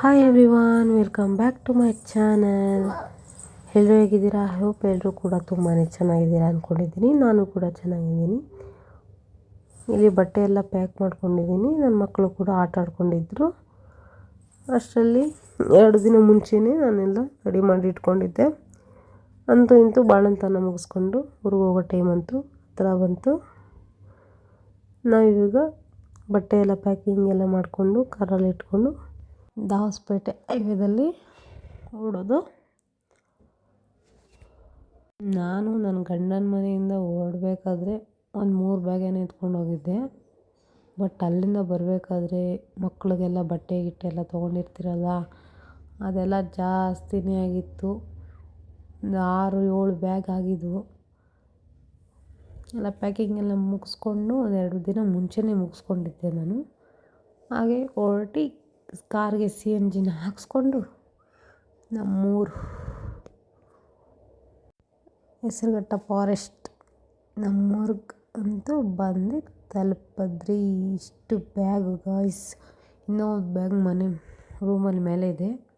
Hi everyone welcome back to my channel ಎಲ್ಲರೂ ಹೇಗಿದ್ದೀರಾ? I hope ಎಲ್ಲರೂ ಕೂಡ ತುಂಬಾ ಚೆನ್ನಾಗಿದ್ದೀರಾ ಅಂದ್ಕೊಂಡಿದ್ದೀನಿ ನಾನು ಕೂಡ ಚೆನ್ನಾಗಿದ್ದೀನಿ. ಇಲ್ಲಿ ಬಟ್ಟೆ ಎಲ್ಲ ಪ್ಯಾಕ್ ಮಾಡ್ಕೊಂಡಿದ್ದೀನಿ. ನನ್ನ ಮಕ್ಕಳು ಕೂಡ ಆಟ ಆಡ್ಕೊಂಡಿದ್ರು. ಅಷ್ಟರಲ್ಲಿ ಎರಡು ದಿನ ಮುಂಚೆನೇ ನಾನೆಲ್ಲ ರೆಡಿ ಮಾಡಿ ಇಟ್ಕೊಂಡಿದ್ದೆ. ಅಂತೂ ಇಂತೂ ಬಾಣಂತನ ಮುಗಿಸ್ಕೊಂಡು ಊರಿಗೆ ಹೋಗೋ ಟೈಮ್ ಅಂತೂ ಹತ್ರ ಬಂತು. ನಾವಿವಾಗ ಬಟ್ಟೆ ಎಲ್ಲ ಪ್ಯಾಕಿಂಗ್ ಎಲ್ಲ ಮಾಡಿಕೊಂಡು ಕಾರಲ್ಲಿ ಇಟ್ಕೊಂಡು ದಾವಸ್ಪೇಟೆ ಹೈವೇದಲ್ಲಿ ಓಡೋದು. ನಾನು ನನ್ನ ಗಂಡನ ಮನೆಯಿಂದ ಓಡಬೇಕಾದ್ರೆ ಒಂದು ಮೂರು ಬ್ಯಾಗೇನೋ ಎತ್ಕೊಂಡು ಹೋಗಿದ್ದೆ. ಬಟ್ ಅಲ್ಲಿಂದ ಬರಬೇಕಾದ್ರೆ ಮಕ್ಕಳಿಗೆಲ್ಲ ಬಟ್ಟೆ ಗಿಟ್ಟೆ ಎಲ್ಲ ತೊಗೊಂಡಿರ್ತೀರಲ್ಲ, ಅದೆಲ್ಲ ಜಾಸ್ತಿನೇ ಆಗಿತ್ತು. ಒಂದು ಆರು ಏಳು ಬ್ಯಾಗ್ ಆಗಿದ್ವು. ಎಲ್ಲ ಪ್ಯಾಕಿಂಗ್ ಎಲ್ಲ ಮುಗಿಸ್ಕೊಂಡು ಒಂದೆರಡು ದಿನ ಮುಂಚೆನೇ ಮುಗಿಸ್ಕೊಂಡಿದ್ದೆ ನಾನು. ಹಾಗೆ ಹೊರಟಿ ಕಾರ್ಗೆ ಸಿ ಎನ್ ಜಿನ ಹಾಕ್ಸ್ಕೊಂಡು ನಮ್ಮೂರು ಹೆಸರುಘಟ್ಟ ಫಾರೆಸ್ಟ್ ನಮ್ಮೂರ್ಗೆ ಅಂತೂ ಬಂದು ತಲುಪದ್ರಿ. ಇಷ್ಟು ಬ್ಯಾಗು ಗಾಯ್ಸ್. ಇನ್ನೂ ಬ್ಯಾಗ್ ಮನೆ ರೂಮಲ್ಲಿ ಮೇಲೆ ಇದೆ.